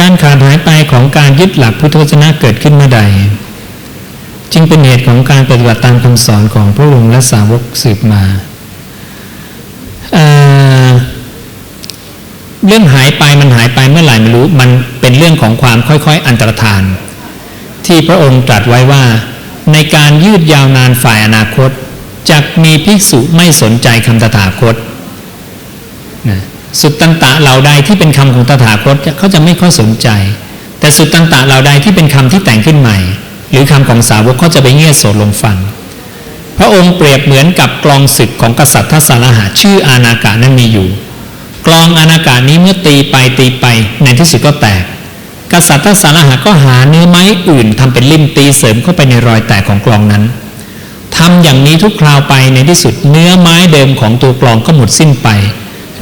การขาดหายไปของการยึดหลักพุทธวจนะเกิดขึ้นเมื่อใด จึงเป็นเหตุของการปฏิบัติตามคำสอนของพระองค์และสาวกสืบมาเรื่องหายไปมันหายไปเมื่อไหร่ไม่รู้ มันเป็นเรื่องของความค่อยๆ อันตรธาน ที่พระองค์ตรัสไว้ว่า ในการยืดยาวนานฝ่ายอนาคตจะมีภิกษุไม่สนใจคำตถาคตนะ สุดตันตะเหล่าใดที่เป็นคำของตถาคตเขาจะไม่ค่อยสนใจ แต่สุดตันตะเหล่าใดที่เป็นคำที่แต่งขึ้นใหม่ หรือคำของสาวกเขาจะไปเงี่ยโสดลงฟัง พระองค์เปรียบเหมือนกับกลองศึกของกษัตริย์ทัศนหาชื่ออานากานั้นมีอยู่ กลองอานากานี้เมื่อตีไปตีไปในที่สุดก็แตก กษัตริย์ทัศนหาก็หาเนื้อไม้อื่นทำเป็นลิ่มตีเสริมเข้าไปในรอยแตกของกลองนั้นทำอย่างนี้ทุกคราวไปในที่สุดเนื้อไม้เดิมของตัวกลองก็หมดสิ้นไป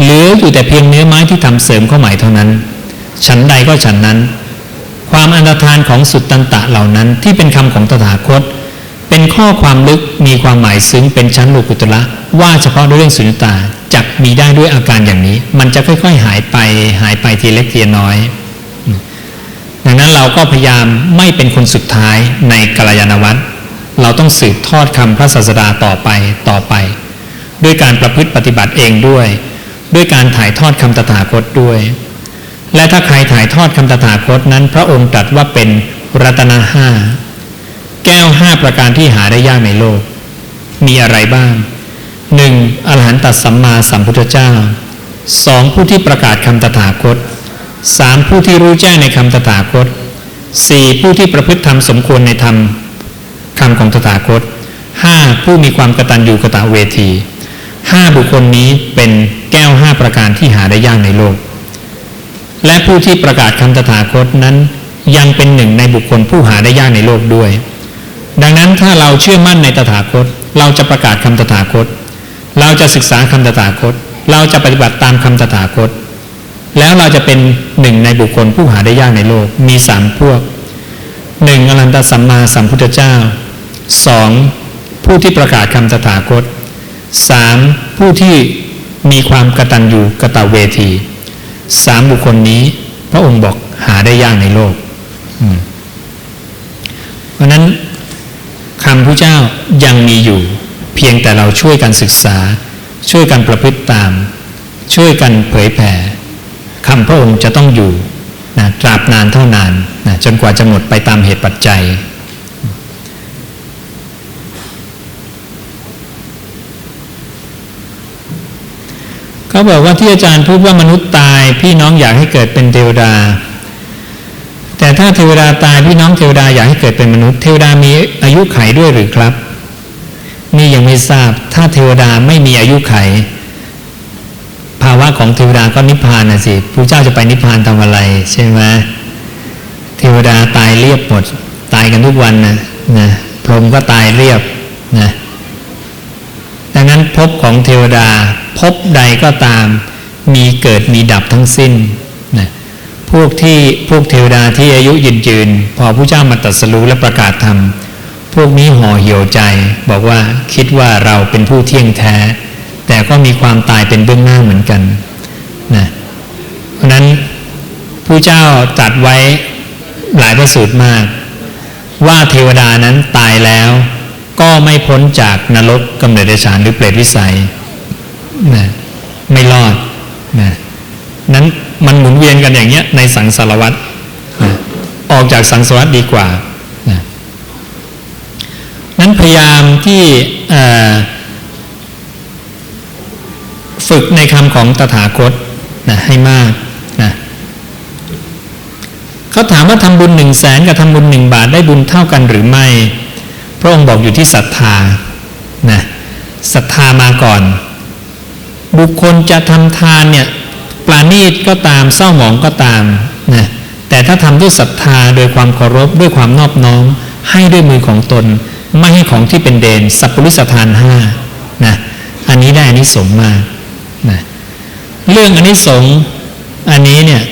เหลืออยู่แต่เพียงเนื้อไม้ที่ทำเสริมเข้าใหม่เท่านั้น ฉันใดก็ฉันนั้น ความอันตรธานของสุดตันตะเหล่านั้นที่เป็นคำของตถาคต เป็นข้อความลึกมีความหมายซึ้งเป็นชั้นโลกุตละว่าเฉพาะเรื่องสุญญตาจักมีได้ด้วยอาการอย่างนี้ มันจะค่อย ๆ หายไปหายไปทีเล็กทีน้อย ดังนั้นเราก็พยายามไม่เป็นคนสุดท้ายในกัลยาณวัตรเราต้องสืบทอดคำพระศาสดาต่อไปต่อไป ด้วยการประพฤติปฏิบัติเองด้วย ด้วยการถ่ายทอดคำตถาคตด้วย และถ้าใครถ่ายทอดคำตถาคตนั้น พระองค์ตรัสว่าเป็นรัตนาห้าแก้วห้าประการที่หาได้ยากในโลก มีอะไรบ้างหนึ่งอรหันตสัมมาสัมพุทธเจ้าสองผู้ที่ประกาศคำตถาคตสามผู้ที่รู้แจ้งในคำตถาคตสี่ผู้ที่ประพฤติธรรมสมควรในธรรมคำของตถาคตห้าผู้มีความกตัญญูกตเวที ห้าบุคคลนี้เป็นแก้วห้าประการที่หาได้ยากในโลก และผู้ที่ประกาศคำตถาคตนั้น ยังเป็นหนึ่งในบุคคลผู้หาได้ยากในโลกด้วย ดังนั้นถ้าเราเชื่อมั่นในตถาคต เราจะประกาศคำตถาคต เราจะศึกษาคำตถาคต เราจะปฏิบัติตามคำตถาคต แล้วเราจะเป็นหนึ่งในบุคคลผู้หาได้ยากในโลกมีสามพวกหนึ่งอรันตสัมมาสัมพุทธเจ้าสองผู้ที่ประกาศคำตถาคต สามผู้ที่มีความกระตัญญูกตเวทีสามบุคคลนี้ พระองค์บอกหาได้ยากในโลก เพราะนั้นคำพระเจ้ายังมีอยู่ เพียงแต่เราช่วยกันศึกษา ช่วยกันประพฤติตาม ช่วยกันเผยแผ่คำพระองค์จะต้องอยู่นะตราบนานเท่านานนะจนกว่าจะหมดไปตามเหตุปัจจัย เขาบอกว่าที่อาจารย์พูดว่ามนุษย์ตาย พี่น้องอยากให้เกิดเป็นเทวดา แต่ถ้าเทวดาตายพี่น้องเทวดาอยากให้เกิดเป็นมนุษย์เทวดามีอายุไขด้วยหรือครับ นี่ยังไม่ทราบ ถ้าเทวดาไม่มีอายุไข ภาวะของเทวดาก็นิพพานนะสิพระเจ้าจะไปนิพพานทำอะไร ใช่ไหมเทวดาตายเรียบหมดตายกันทุกวันนะนะพรหมก็ตายเรียบนะดังนั้นภพของเทวดา ภพใดก็ตาม มีเกิดมีดับทั้งสิ้นนะพวกที่พวกเทวดาที่อายุยืนยืน พอพระเจ้ามาตรัสรู้และประกาศธรรมพวกนี้ห่อเหี่ยวใจ บอกว่าคิดว่าเราเป็นผู้เที่ยงแท้ แต่ก็มีความตายเป็นเบื้องหน้าเหมือนกันนะเพราะนั้นผู้เจ้าตรัสไว้หลายประสูตรมาก ว่าเทวดานั้นตายแล้ว ก็ไม่พ้นจากนรกกำเนิดเดชานหรือเปรตวิสัย นะไม่รอดนะนั้นมันหมุนเวียนกันอย่างเงี้ยในสังสารวัตรนะออกจากสังสารวัตรดีกว่านะนั้นพยายามที่ฝึกในคำของตถาคตนะให้มากนะเขาถามว่าทำบุญหนึ่งแสนกับทำบุญหนึ่งบาทได้บุญเท่ากันหรือไม่ พระองค์บอกอยู่ที่ศรัทธานะศรัทธามาก่อน บุคคลจะทำทานเนี่ยปราณีตก็ตามเศร้าหมองก็ตามนะแต่ถ้าทำด้วยศรัทธาโดยความเคารพด้วยความนอบน้อม ให้ด้วยมือของตน ไม่ให้ของที่เป็นเดนสัพพุริสทานห้านะอันนี้ได้อันนี้สงมากนะเรื่องอันนี้สงอันนี้เนี่ย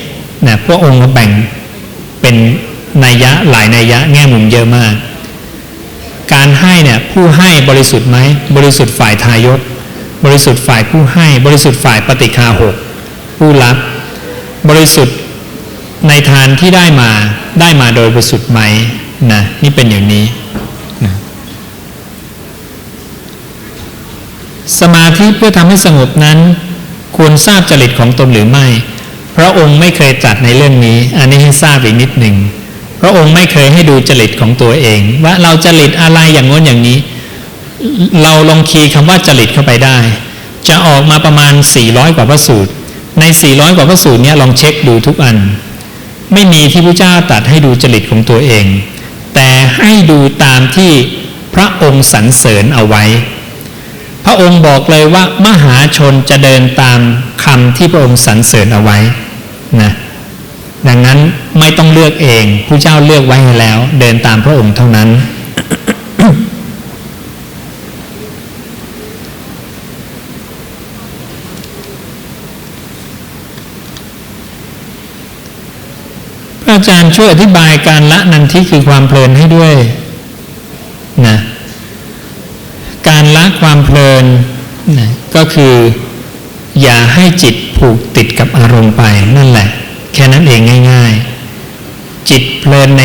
นะพระองค์แบ่งเป็นนัยยะหลายนัยยะแง่มุมเยอะมาก การให้เนี่ยผู้ให้บริสุทธิ์ไหมบริสุทธิ์ฝ่ายทายศ บริสุทธิ์ฝ่ายผู้ให้ บริสุทธิ์ฝ่ายปฏิคาหกผู้รับบริสุทธิ์ในทานที่ได้มาได้มาโดยบริสุทธิ์ไหมนะนี่เป็นอย่างนี้นะสมาธิเพื่อทำให้สงบนั้น ควรทราบจริตของตนหรือไม่ พระองค์ไม่เคยจัดในเรื่องนี้ อันนี้ให้ทราบอีกนิดหนึ่งพระองค์ไม่เคยให้ดูจริตของตัวเอง ว่าเราจริตอะไรอย่างง้นอย่างนี้ เราลองคีย์คำว่าจริตเข้าไปได้ จะออกมาประมาณ 400 กว่าพระสูตร ใน 400 กว่าพระสูตรเนี้ยลองเช็คดูทุกอัน ไม่มีที่พระเจ้าตัดให้ดูจริตของตัวเอง แต่ให้ดูตามที่พระองค์สรรเสริญเอาไว้ พระองค์บอกเลยว่ามหาชนจะเดินตามคำที่พระองค์สรรเสริญเอาไว้นะดังนั้นไม่ต้องเลือกเองผู้เจ้าเลือกไว้ให้แล้ว เดินตามพระองค์เท่านั้น อาจารย์ช่วยอธิบายการละนันทิคือความเพลินให้ด้วยนะการละความเพลินนะก็คือ อย่าให้จิตผูกติดกับอารมณ์ไปนั่นแหละ แค่นั้นเองง่าย ๆ จิตเพลินใน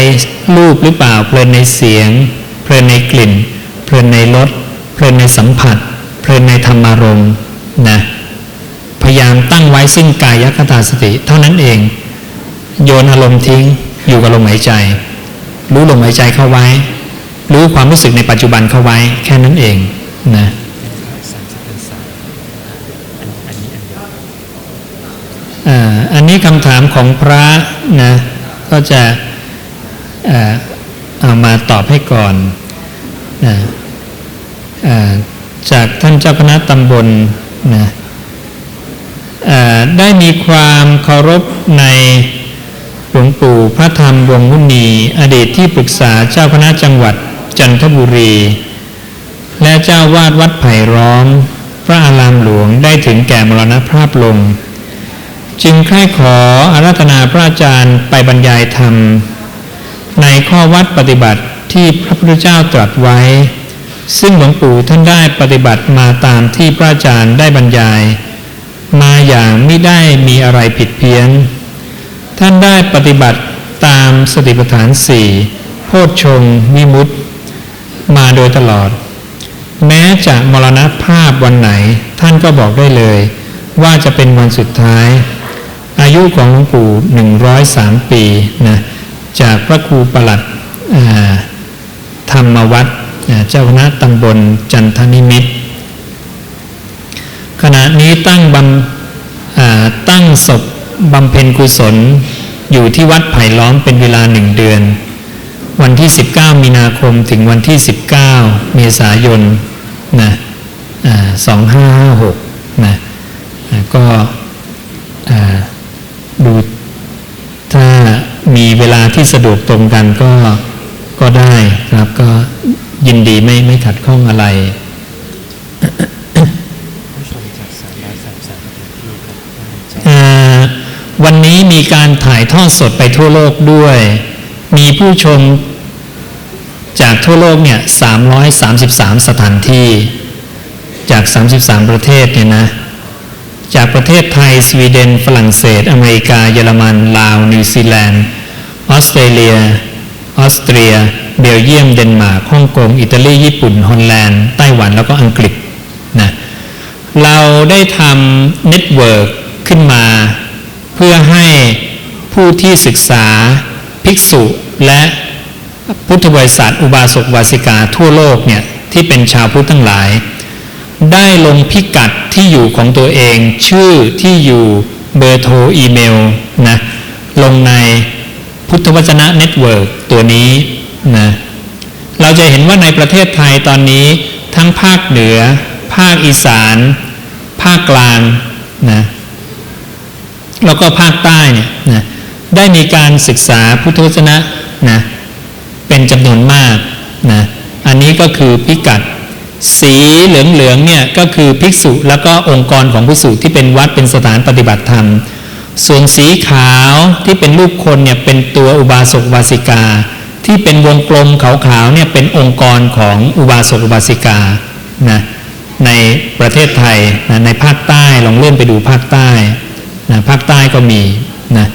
รูปหรือเปล่า เพลินในเสียง เพลินในกลิ่น เพลินในรสเพลินในสัมผัส เพลินในธรรมารมณ์นะพยายามตั้งไว้ซึ่งกายคตาสติ เท่านั้นเอง โยนอารมณ์ทิ้ง อยู่กับลมหายใจ รู้ลมหายใจเข้าไว้ รู้ความรู้สึกในปัจจุบันเข้าไว้ แค่นั้นเองนะอันนี้คำถามของพระนะก็จะเอามาตอบให้ก่อนนะจากท่านเจ้าคณะตำบลนะได้มีความเคารพใน หลวงปู่พระธรรมวงมุนีอดีตที่ปรึกษาเจ้าคณะจังหวัดจันทบุรี และเจ้าวาดวัดไผ่ร้อม พระอารามหลวงได้ถึงแก่มรณภาพลง จึงใคร่ขออาราธนาพระอาจารย์ไปบรรยายธรรม ในข้อวัดปฏิบัติที่พระพุทธเจ้าตรัสไว้ ซึ่งหลวงปู่ท่านได้ปฏิบัติมาตามที่พระอาจารย์ได้บรรยาย มาอย่างไม่ได้มีอะไรผิดเพี้ยน ท่านได้ปฏิบัติตามสติปัฏฐานสี่โพชฌงค์วิมุตติมาโดยตลอด แม้จะมรณภาพวันไหน ท่านก็บอกได้เลย ว่าจะเป็นวันสุดท้าย อายุของหลวงปู่หนึ่งร้อยสามปีนะจากพระครูประหลัดธรรมวัดเจ้าคณะตำบลจันทนิมิตขณะนี้ตั้งบำตั้งศพบำเพ็ญกุศล อยู่ที่วัดไผ่ล้อมเป็นเวลาหนึ่งเดือน วันที่ 19 มีนาคมถึงวันที่ 19 เมษายนนะสองห้าห้าหกนะก็ดูถ้ามีเวลาที่สะดวกตรงกันก็ก็ได้ครับก็ยินดีไม่ไม่ขัดข้องอะไร อ่าวันนี้ มีการถ่ายทอดสดไปทั่วโลกด้วย มีผู้ชมจากทั่วโลกเนี่ย333 สถานที่ จาก 33 ประเทศเนี่ยนะ จากประเทศไทย สวีเดน ฝรั่งเศส อเมริกา เยอรมัน ลาว นิวซีแลนด์ ออสเตรเลีย ออสเตรีย เบลเยียม เดนมาร์ก ฮ่องกง อิตาลี ญี่ปุ่น ฮอลแลนด์ ไต้หวัน แล้วก็อังกฤษ นะ เราได้ทำเน็ตเวิร์กขึ้นมา พื่อให้ผู้ที่ศึกษาภิกษุและพุทธบริษัทอุบาสกวาสิกาทั่วโลกเนี่ยที่เป็นชาวพุทธทั้งหลาย ได้ลงพิกัดที่อยู่ของตัวเอง ชื่อที่อยู่เบอร์โทรอีเมลนะลงในพุทธวจนะเน็ตเวิร์กตัวนี้นะเราจะเห็นว่าในประเทศไทยตอนนี้ทั้งภาคเหนือ ภาคอีสาน ภาคกลางนะ แล้วก็ภาคใต้เนี่ยนะได้มีการศึกษาพุทธวจนะนะเป็นจำนวนมากนะอันนี้ก็คือพิกัด สีเหลืองๆเนี่ยก็คือภิกษุแล้วก็องค์กรของภิกษุที่เป็นวัดเป็นสถานปฏิบัติธรรม ส่วนสีขาวที่เป็นรูปคนเนี่ยเป็นตัวอุบาสกอุบาสิกา ที่เป็นวงกลมขาวๆเนี่ยเป็นองค์กรของอุบาสกอุบาสิกานะในประเทศไทยนะในภาคใต้ลองเลื่อนไปดูภาคใต้ นะภาคใต้ก็มีนะ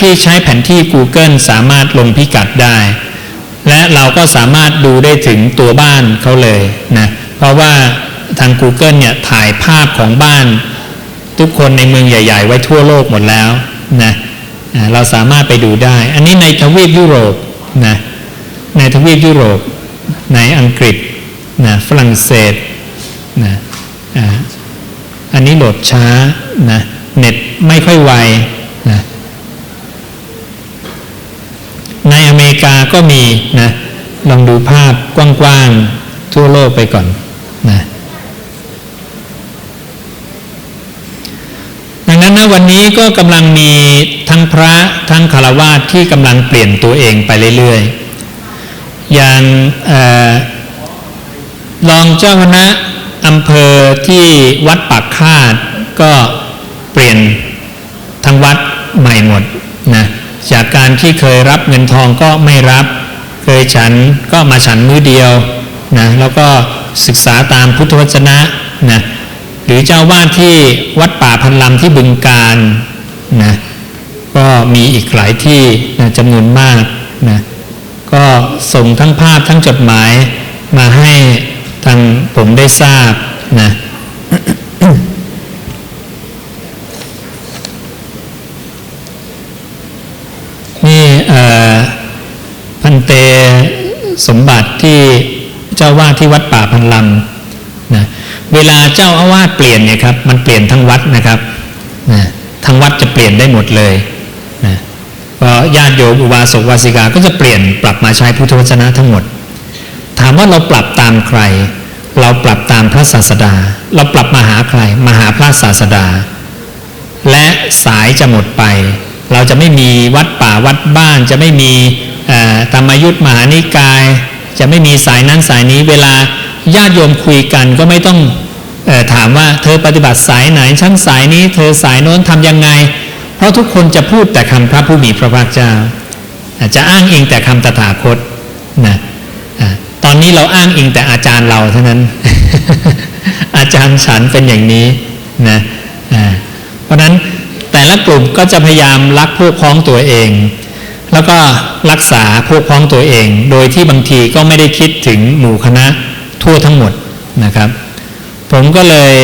ที่ใช้แผนที่ Google สามารถลงพิกัดได้ และเราก็สามารถดูได้ถึงตัวบ้านเขาเลยนะเพราะว่าทาง Google เนี่ยถ่ายภาพของบ้าน ทุกคนในเมืองใหญ่ ๆ ไว้ทั่วโลกหมดแล้วนะเราสามารถไปดูได้ อันนี้ในทวีปยุโรปนะในทวีปยุโรป ในอังกฤษนะฝรั่งเศสนะ อันนี้โหลดช้านะเน็ตไม่ค่อยไวนะในอเมริกาก็มีนะลองดูภาพกว้างๆทั่วโลกไปก่อนนะดังนั้นนะวันนี้ก็กำลังมีทั้งพระทั้งคารวาสที่กำลังเปลี่ยนตัวเองไปเรื่อยๆ อย่างออรองเจ้าคณะอำเภอ ที่วัดปากคาดก็เปลี่ยนทั้งวัดใหม่หมดนะจากการที่เคยรับเงินทองก็ไม่รับ เคยฉันก็มาฉันมือเดียวนะแล้วก็ศึกษาตามพุทธวจนะนะหรือเจ้าวาดที่วัดป่าพันลำที่บึงการนะก็มีอีกหลายที่นะจำนวนมากนะก็ส่งทั้งภาพทั้งจดหมายมาให้ทางผมได้ทราบนะ นี่เอ่อพันเต สมบัติที่เจ้าวาดที่วัดป่าพันลำนะเวลาเจ้าอาวาสเปลี่ยนเนี่ยครับมันเปลี่ยนทั้งวัดนะครับนะทั้งวัดจะเปลี่ยนได้หมดเลยนะก็ญาติโยมอุบาสกวาสิกาก็จะเปลี่ยนปรับมาใช้พุทธวจนะทั้งหมด ถามว่าเราปรับตามใคร เราปรับตามพระศาสดา เราปรับมาหาใครมาหาพระศาสดา และสายจะหมดไป เราจะไม่มีวัดป่าวัดบ้านจะไม่มี ธรรมยุทธมหานิกาย จะไม่มีสายนั้นสายนี้เวลาญาติโยมคุยกันก็ไม่ต้องออถามว่าเธอปฏิบัติสายไหนชั้นสายนี้ เธอสายโน้นทำยังไง เพราะทุกคนจะพูดแต่คำพระผู้มีพระภาคเจ้าอาจจะอ้างอิงแต่คำตถาคตนะตอนนี้เราอ้างอิงแต่อาจารย์เราเท่านั้น อาจารย์ฉันเป็นอย่างนี้นะเพราะฉะนั้นแต่ละกลุ่มก็จะพยายามรักพวกพ้องตัวเอง แล้วก็รักษาพวกพ้องตัวเอง โดยที่บางทีก็ไม่ได้คิดถึงหมู่คณะทั่วทั้งหมดนะครับ ผมก็เลย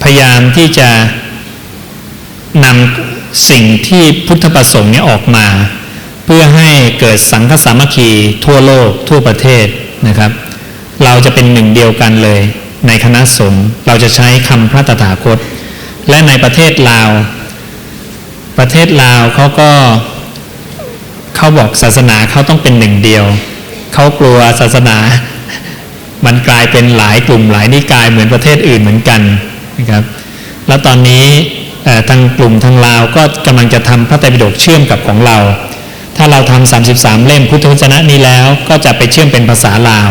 เพยายามที่จะนำสิ่งที่พุทธประสงค์นี้ออกมา เพื่อให้เกิดสังฆสามัคคีทั่วโลกทั่วประเทศนะครับ เราจะเป็นหนึ่งเดียวกันเลย ในคณะสงฆ์เราจะใช้คำพระตถาคต และในประเทศลาว ประเทศลาวเขาก็เขาบอกศาสนาเขาต้องเป็นหนึ่งเดียว เขากลัวศาสนา มันกลายเป็นหลายกลุ่มหลายนิกายเหมือนประเทศอื่นเหมือนกันนะครับ แล้วตอนนี้ทางกลุ่มทางลาวก็กำลังจะทำพระไตรปิฎกเชื่อมกับของเรา ถ้าเราทำ33 เล่มพุทธวจนะนี้แล้วก็จะไปเชื่อมเป็นภาษาลาว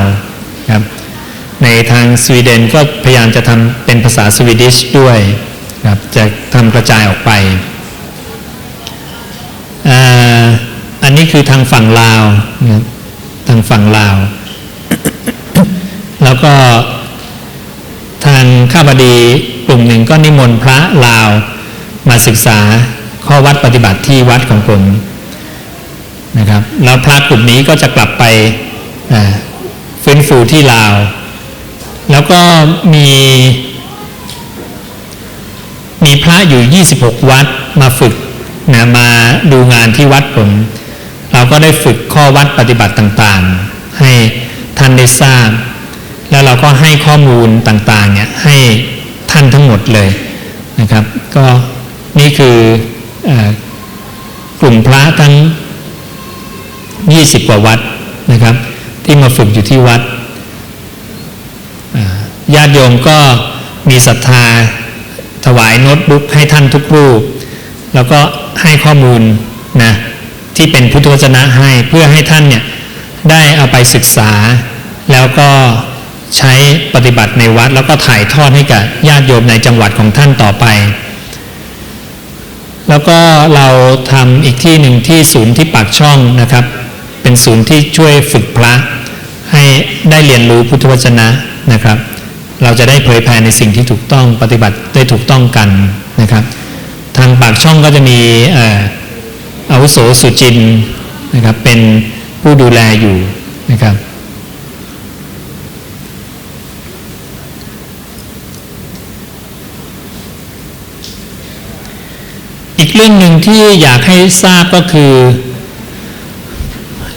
ครับในทางสวีเดนก็พยายามจะทำเป็นภาษาสวีดิชด้วยครับจะทำกระจายออกไป คือทางฝั่งลาวนะครับทางฝั่งลาว แล้วก็ทางข้าบดีกลุ่มหนึ่งก็นิมนต์พระลาวมาศึกษาข้อวัดปฏิบัติที่วัดของผมนะครับแล้วพระกลุ่มนี้ก็จะกลับไปอ่าฟื้นฟูที่ลาว แล้วก็มีมีพระอยู่ 26 วัดมาฝึกนะมาดูงานที่วัดผม เราก็ได้ฝึกข้อวัดปฏิบัติต่างๆ ให้ท่านได้ทราบ แล้วเราก็ให้ข้อมูลต่างๆเนี่ยให้ท่านทั้งหมดเลยนะครับ ก็นี่คืออกลุ่มพระทั้ง 20 กว่าวัดนะครับ ที่มาฝึกอยู่ที่วัดญาติโยมก็มีศรัทธาถวายโน้ตบุ๊กให้ท่านทุกรูป แล้วก็ให้ข้อมูลนะ ที่เป็นพุทธวจนะให้เพื่อให้ท่านเนี่ยได้เอาไปศึกษา แล้วก็ใช้ปฏิบัติในวัด แล้วก็ถ่ายทอดให้กับญาติโยมในจังหวัดของท่านต่อไป แล้วก็เราทำอีกที่หนึ่งที่ศูนย์ที่ปากช่องนะครับ เป็นศูนย์ที่ช่วยฝึกพระให้ได้เรียนรู้พุทธวจนะนะครับ เราจะได้เผยแผ่ในสิ่งที่ถูกต้องปฏิบัติได้ถูกต้องกันนะครับ ทางปากช่องก็จะมีเอาวุโสสุจินนะครับเป็นผู้ดูแลอยู่นะครับ อีกเรื่องหนึ่งที่อยากให้ทราบก็คือ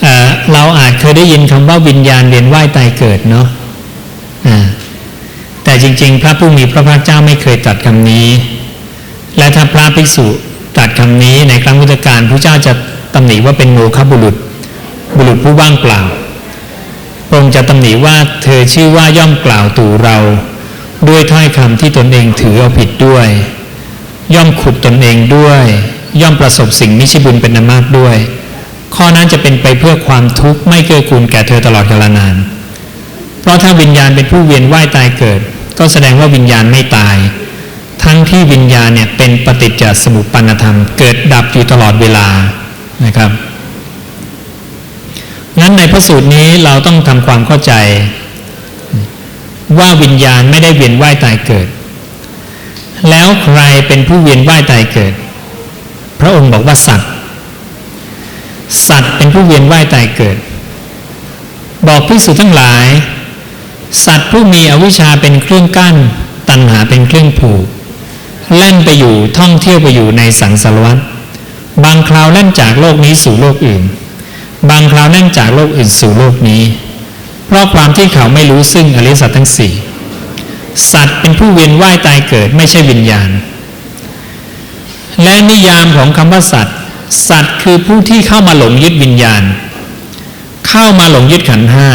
เอเราอาจเคยได้ยินคำว่าวิญญาณเวียนว่ายตายเกิดเนาะแต่จริงๆ พระผู้มีพระภาคเจ้าไม่เคยตรัสคำนี้ และถ้าพระภิกษุ ตรัสคำนี้ในครั้งพุทธกาลพระเจ้าจะตำหนิว่าเป็นโมฆะบุรุษ บุรุษผู้ว่างเปล่าพระองค์จะตำหนิว่าเธอชื่อว่าย่อมกล่าวตู่เรา ด้วยถ้อยคำที่ตนเองถือเอาผิดด้วย ย่อมขุดตนเองด้วย ย่อมประสบสิ่งมิช่บุญเป็นนามากด้วย ข้อนั้นจะเป็นไปเพื่อความทุกข์ไม่เกื้อกูลแก่เธอตลอดกาลนาน เพราะถ้าวิญญาณเป็นผู้เวียนว่ายตายเกิด ก็แสดงว่าวิญญาณไม่ตาย ทั้งที่วิญญาณเนี่ยเป็นปฏิจจสมุปปนธรรม เกิดดับอยู่ตลอดเวลานะครับงั้นในพระสูตรนี้เราต้องทำความเข้าใจ ว่าวิญญาณไม่ได้เวียนว่ายตายเกิด แล้วใครเป็นผู้เวียนว่ายตายเกิด พระองค์บอกว่าสัตว์ สัตว์เป็นผู้เวียนว่ายตายเกิด บอกพิสูจทั้งหลาย สัตว์ผู้มีอวิชชาเป็นเครื่องกั้น ตัณหาเป็นเครื่องผูก เล่นไปอยู่ท่องเที่ยวไปอยู่ในสังสารวัฏบางคราวเล่นจากโลกนี้สู่โลกอื่น บางคราวเล่นจากโลกอื่นสู่โลกนี้ เพราะความที่เขาไม่รู้ซึ่งอริสัจทั้งสี่สัตว์เป็นผู้เวียนว่ายตายเกิดไม่ใช่วิญญาณ และนิยามของคำว่าสัตว์ สัตว์คือผู้ที่เข้ามาหลงยึดวิญญาณ เข้ามาหลงยึดขันห้า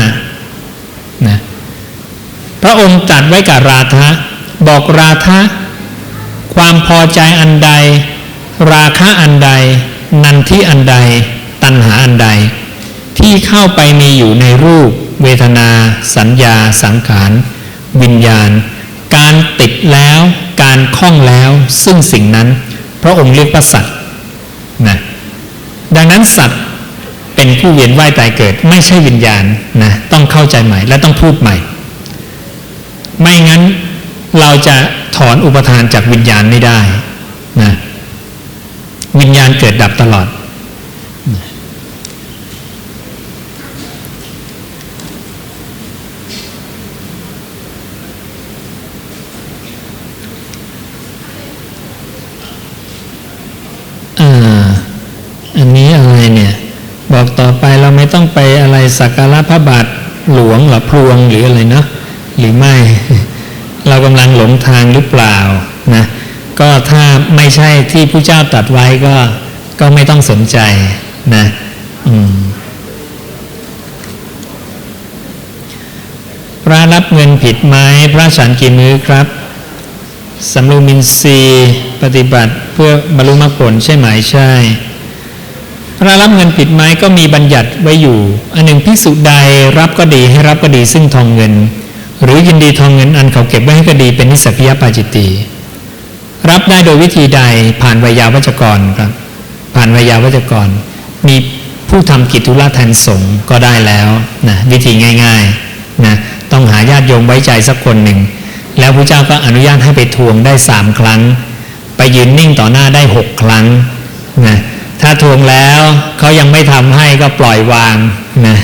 นะพระองค์ตรัสไว้กับราธะบอกราธะ ความพอใจอันใด ราคะอันใด นันทิอันใด ตัณหาอันใด ที่เข้าไปมีอยู่ในรูป เวทนา สัญญา สังขาร วิญญาณ การติดแล้ว การคล้องแล้ว ซึ่งสิ่งนั้น พระองค์เรียกว่าสัตว์นะดังนั้นสัตว์เป็นผู้เวียนว่ายตายเกิด ไม่ใช่วิญญาณนะต้องเข้าใจใหม่และต้องพูดใหม่ ไม่งั้นเราจะ ถอนอุปทานจากวิญญาณไม่ได้นะวิญญาณเกิดดับตลอด อันนี้อะไรเนี่ย บอกต่อไปเราไม่ต้องไปอะไรสักการะพระบาทหลวงหรือพวงหรืออะไรเนาะหรือไม่ เรากำลังหลงทางหรือเปล่านะก็ถ้าไม่ใช่ที่ผู้เจ้าตัดไว้ก็ก็ไม่ต้องสนใจนะพระรับเงินผิดไหมพระฉันกี่มื้อครับสำรวมอินทรีปฏิบัติเพื่อบรรลุมรรคผลใช่ไหมใช่ พระรับเงินผิดไหมก็มีบัญญัติไว้อยู่ อันหนึ่งพิสุใดรับก็ดีให้รับก็ดีซึ่งทองเงิน หรือยินดีทองเงินอันเขาเก็บไว้ให้ก็ดีเป็นนิสกิยปาจิตตีรับได้โดยวิธีใดผ่านวิยาวัจกรครับ ผ่านวิยาวัจกร มีผู้ทำกิจธุระแทนสงฆ์ก็ได้แล้วนะวิธีง่ายๆนะต้องหาญาติโยมไว้ใจสักคนหนึ่ง แล้วพระเจ้าก็อนุญาตให้ไปทวงได้สามครั้ง ไปยืนนิ่งต่อหน้าได้หกครั้งนะถ้าทวงแล้วเขายังไม่ทำให้ก็ปล่อยวางนะ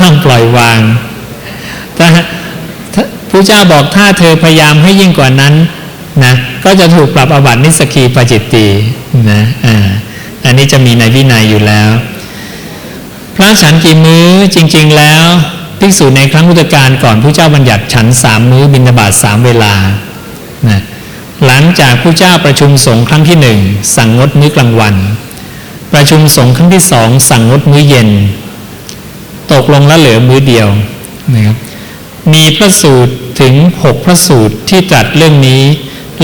ต้องปล่อยวาง ถ้าพระเจ้าบอกถ้าเธอพยายามให้ยิ่งกว่านั้นนะก็จะถูกปรับอาบัตินิสกีปาจิตตีนะอ่าอันนี้จะมีในวินัยอยู่แล้ว พระฉันกี่มื้อจริง ๆ แล้วภิกษุในครั้งพุทธกาลก่อนผู้เจ้าบัญญัติฉันสามมื้อบิณฑบาตสามเวลานะหลังจากผู้เจ้าประชุมสงฆ์ครั้งที่หนึ่งสั่งงดมื้อกลางวัน ประชุมสงฆ์ครั้งที่สองสั่งงดมื้อเย็น ตกลงแล้วเหลือมื้อเดียวนะครับ มีพระสูตรถึงหกพระสูตรที่ตรัสเรื่องนี้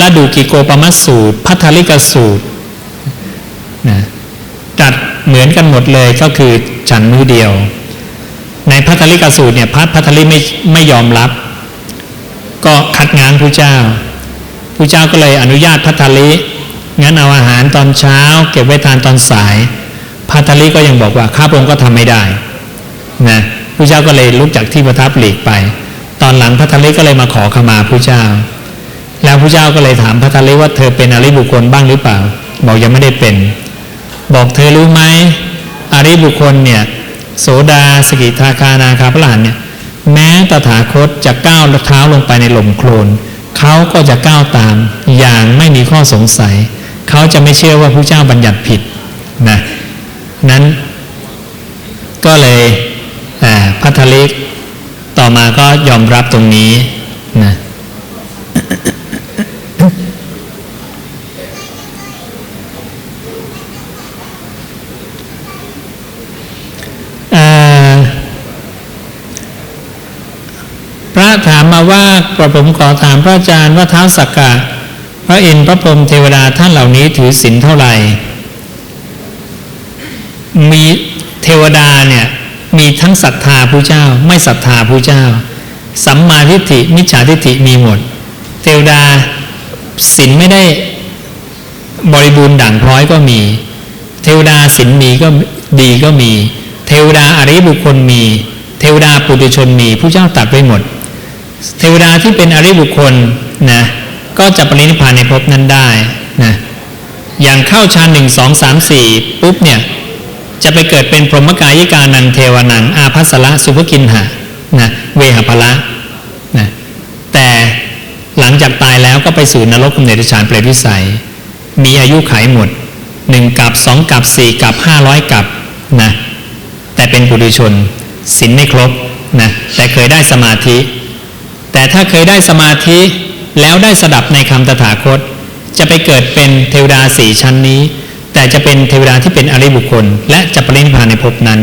ละดูกิโกปมัสสูตร พัทธลิกสูตรนะจัดเหมือนกันหมดเลยก็คือฉันมือเดียว ในพัทธลิกสูตรเนี่ยพัทพัทธลิไม่ไม่ยอมรับ ก็คัดง้างผู้เจ้าผู้เจ้าก็เลยอนุญาตพัทธลิงั้นเอาอาหารตอนเช้า เก็บไว้ทานตอนสายพัทธลิก็ยังบอกว่าข้าพระองค์ก็ทำไม่ได้นะผู้เจ้าก็เลยลุกจากที่ประทับหลีกไป ตอนหลังพัทธลิก็เลยมาขอขมาผู้เจ้า แล้วพระเจ้าก็เลยถามพระทาลิว่าเธอเป็นอริบุคคลบ้างหรือเปล่า บอกยังไม่ได้เป็น บอกเธอรู้ไหมอริบุคคลเนี่ยโสดาสกิทาคานาคาพระหลานเนี่ยแม้ตถาคตจะก้าวเท้าลงไปในหล่มโคลนเขาก็จะก้าวตามอย่างไม่มีข้อสงสัย เขาจะไม่เชื่อว่าพระเจ้าบัญญัติผิดนะนั้นก็เลยพัทลิก ต่อมาก็ยอมรับตรงนี้นะพระถามมาว่ากระผมขอถามพระอาจารย์ว่าเท้าสักกะ พระอินทร์พระพรหมเทวดาท่านเหล่านี้ถือศีลเท่าไหร่ มีเทวดาเนี่ย มีทั้งศรัทธาผู้เจ้า ไม่ศรัทธาผู้เจ้า สัมมาทิฏฐิมิจฉาทิฏฐิมีหมด เทวดาศีลไม่ได้บริบูรณ์ด่างพร้อยก็มี เทวดาศีลมีก็ดีก็มี เทวดาอริบุคคลมี เทวดาปุถุชนมีผู้เจ้าตัดไว้หมด เทวดาที่เป็นอริบุคคลนะก็จะปรินิพพานในภพนั้นได้นะอย่างเข้าฌานหนึ่งสองสามสี่ปุ๊บเนี่ย จะไปเกิดเป็นพรหมกายิกานังเทวานัง อาภัสละสุภกินหะนะเวหภละนะแต่หลังจากตายแล้วก็ไปสู่นรกกำเนิดฌานเปรตวิสัย มีอายุขัยหมดหนึ่งกับสองกับสี่กับห้าร้อยกับนะแต่เป็นปุถุชนศีลไม่ครบนะแต่เคยได้สมาธิ แต่ถ้าเคยได้สมาธิแล้วได้สดับในคำตถาคต จะไปเกิดเป็นเทวดาสี่ชั้นนี้ แต่จะเป็นเทวดาที่เป็นอริบุคคล และจะปรินิพพานในภพนั้น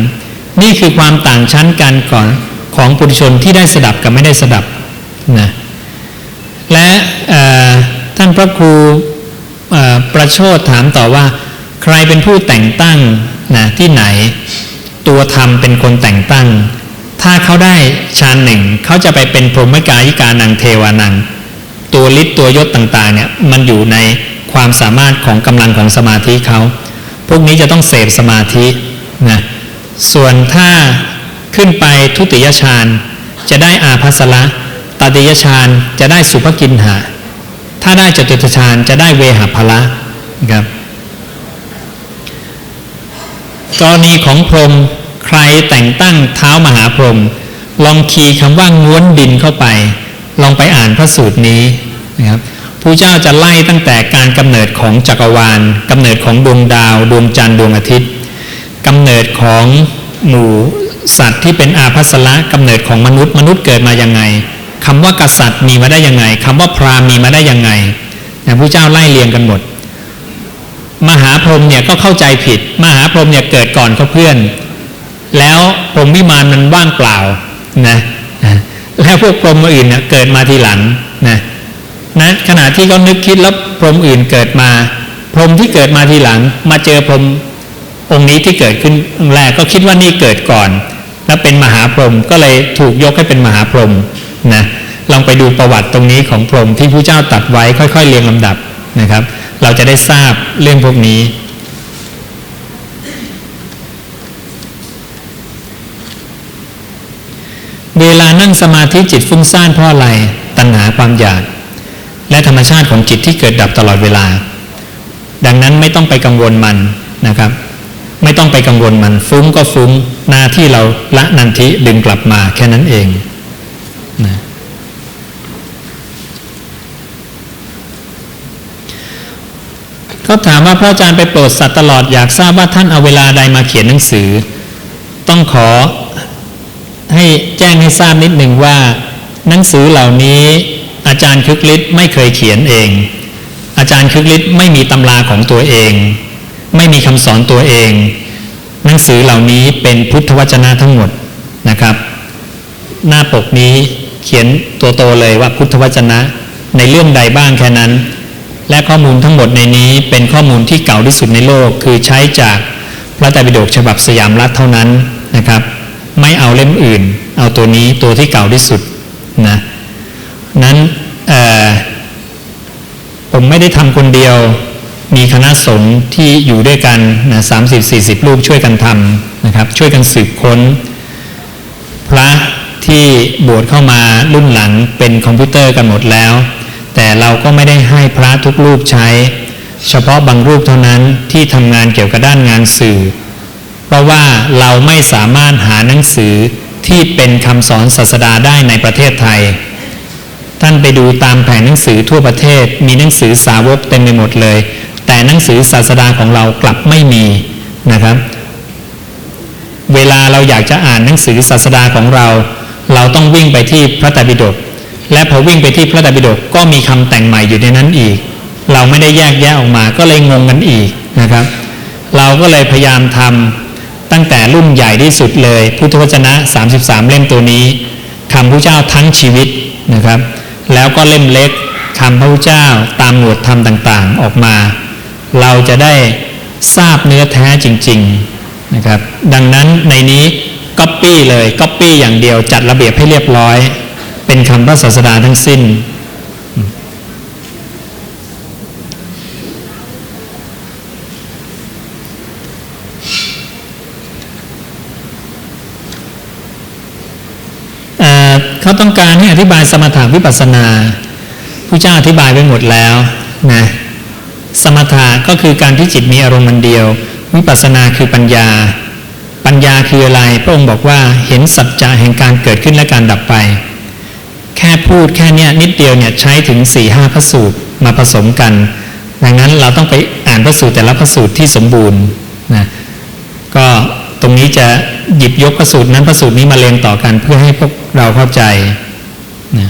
นี่คือความต่างชั้นกันก่อนของปุถุชนที่ได้สดับกับไม่ได้สดับนะและท่านพระครูประโชดถามต่อว่า ใครเป็นผู้แต่งตั้งนะที่ไหน ตัวธรรมเป็นคนแต่งตั้ง ถ้าเขาได้ฌานหนึ่งเขาจะไปเป็นพรหมกายิกานังเทวานัง ตัวฤทธิ์ตัวยศต่างๆเนี่ยมันอยู่ใน ความสามารถของกำลังของสมาธิเขา พวกนี้จะต้องเสพสมาธินะส่วนถ้าขึ้นไปทุติยฌานจะได้อาภัสละตติยฌานจะได้สุภกินหา ถ้าได้จตุตฌานจะได้เวหภละนะครับกรณีของพรมใครแต่งตั้งเท้ามหาพรม ลองคีย์คำว่าง้วนดินเข้าไป ลองไปอ่านพระสูตรนี้นะครับ ผู้เจ้าจะไล่ตั้งแต่การกำเนิดของจักรวาลกำเนิดของดวงดาว ดวงจันทร์ดวงอาทิตย์กำเนิดของหมู่สัตว์ที่เป็นอาภัสละกำเนิดของมนุษย์มนุษย์เกิดมายังไงคำว่ากษัตริย์มีมาได้ยังไงคำว่าพราหมณ์มีมาได้ยังไงนะผู้เจ้าไล่เรียงกันหมด มหาพรหมเนี่ยก็เข้าใจผิด มหาพรหมเนี่ยเกิดก่อนเขาเพื่อน แล้วพรหมวิมานมันว่างเปล่านะแล้วพวกพรหมอื่นเนี่ยเกิดมาทีหลังนะ นะขณะที่เขานึกคิดแล้วพรหมอื่นเกิดมา พรหมที่เกิดมาทีหลัง มาเจอพรหมองค์นี้ที่เกิดขึ้นแรกก็คิดว่านี่เกิดก่อน แล้วเป็นมหาพรหมก็เลยถูกยกให้เป็นมหาพรหมนะลองไปดูประวัติตรงนี้ของพรหมที่พระเจ้าตัดไว้ค่อย ๆ เรียงลำดับนะครับ เราจะได้ทราบเรื่องพวกนี้เวลานั่งสมาธิจิตฟุ้งซ่านเพราะอะไร ตัณหาความอยาก และธรรมชาติของจิตที่เกิดดับตลอดเวลา ดังนั้นไม่ต้องไปกังวลมันนะครับ ไม่ต้องไปกังวลมัน ฟุ้งก็ฟุ้งหน้าที่เราละนันทิดึงกลับมาแค่นั้นเองนะเขาถามว่าพระอาจารย์ไปโปรดสัตว์ตลอดอยากทราบว่าท่านเอาเวลาใดมาเขียนหนังสือ ต้องขอให้แจ้งให้ทราบนิดหนึ่งว่า หนังสือเหล่านี้ อาจารย์คึกฤทธิ์ไม่เคยเขียนเอง อาจารย์คึกฤทธิ์ไม่มีตำราของตัวเอง ไม่มีคำสอนตัวเอง หนังสือเหล่านี้เป็นพุทธวจนะทั้งหมดนะครับ หน้าปกนี้เขียนตัวโตเลยว่าพุทธวจนะในเรื่องใดบ้างแค่นั้น และข้อมูลทั้งหมดในนี้เป็นข้อมูลที่เก่าที่สุดในโลก คือใช้จากพระไตรปิฎกฉบับสยามรัฐเท่านั้นนะครับ ไม่เอาเล่มอื่น เอาตัวนี้ตัวที่เก่าที่สุดนะนั้น ผมไม่ได้ทำคนเดียว มีคณะสงฆ์ที่อยู่ด้วยกันนะสามสิบสี่สิบรูปช่วยกันทำนะครับ ช่วยกันสืบค้น พระที่บวชเข้ามารุ่นหลังเป็นคอมพิวเตอร์กันหมดแล้ว แต่เราก็ไม่ได้ให้พระทุกรูปใช้ เฉพาะบางรูปเท่านั้นที่ทำงานเกี่ยวกับด้านงานสื่อ เพราะว่าเราไม่สามารถหาหนังสือที่เป็นคำสอนศาสดาได้ในประเทศไทย ท่านไปดูตามแผงหนังสือทั่วประเทศ มีหนังสือสาวกเต็มไปหมดเลย แต่หนังสือศาสดาของเรากลับไม่มีนะครับ เวลาเราอยากจะอ่านหนังสือศาสดาของเรา เราต้องวิ่งไปที่พระไตรปิฎกและพอวิ่งไปที่พระไตรปิฎกก็มีคำแต่งใหม่อยู่ในนั้นอีก เราไม่ได้แยกแยะออกมาก็เลยงงกันอีกนะครับ เราก็เลยพยายามทำตั้งแต่รุ่นใหญ่ที่สุดเลย พุทธวจนะ 33 เล่มตัวนี้คำพระเจ้าทั้งชีวิตนะครับ แล้วก็เล่มเล็กคำพระพุทธเจ้าตามหมวดธรรมต่างๆออกมา เราจะได้ทราบเนื้อแท้จริงๆนะครับ ดังนั้นในนี้ก๊อปปี้เลยก๊อปปี้อย่างเดียวจัดระเบียบให้เรียบร้อย เป็นคำพระศาสดาทั้งสิ้น เอ่อเขาต้อง การให้อธิบายสมถะวิปัสสนาผู้เจ้าอธิบายไปหมดแล้วนะสมถะก็คือการที่จิตมีอารมณ์มันเดียว วิปัสสนาคือปัญญา ปัญญาคืออะไรพระองค์บอกว่าเห็นสัจจะแห่งการเกิดขึ้นและการดับไป แค่พูดแค่นี้นิดเดียวเนี่ยใช้ถึง4ี่ห้าพระสูตรมาผสมกัน ดังนั้นเราต้องไปอ่านพระสูตรแต่ละพระสูตรที่สมบูรณ์นะก็ตรงนี้จะหยิบยกพระสูตรนั้นพระสูตรนี้มาเรียงต่อกันเพื่อให้พวกเราเข้าใจ นะ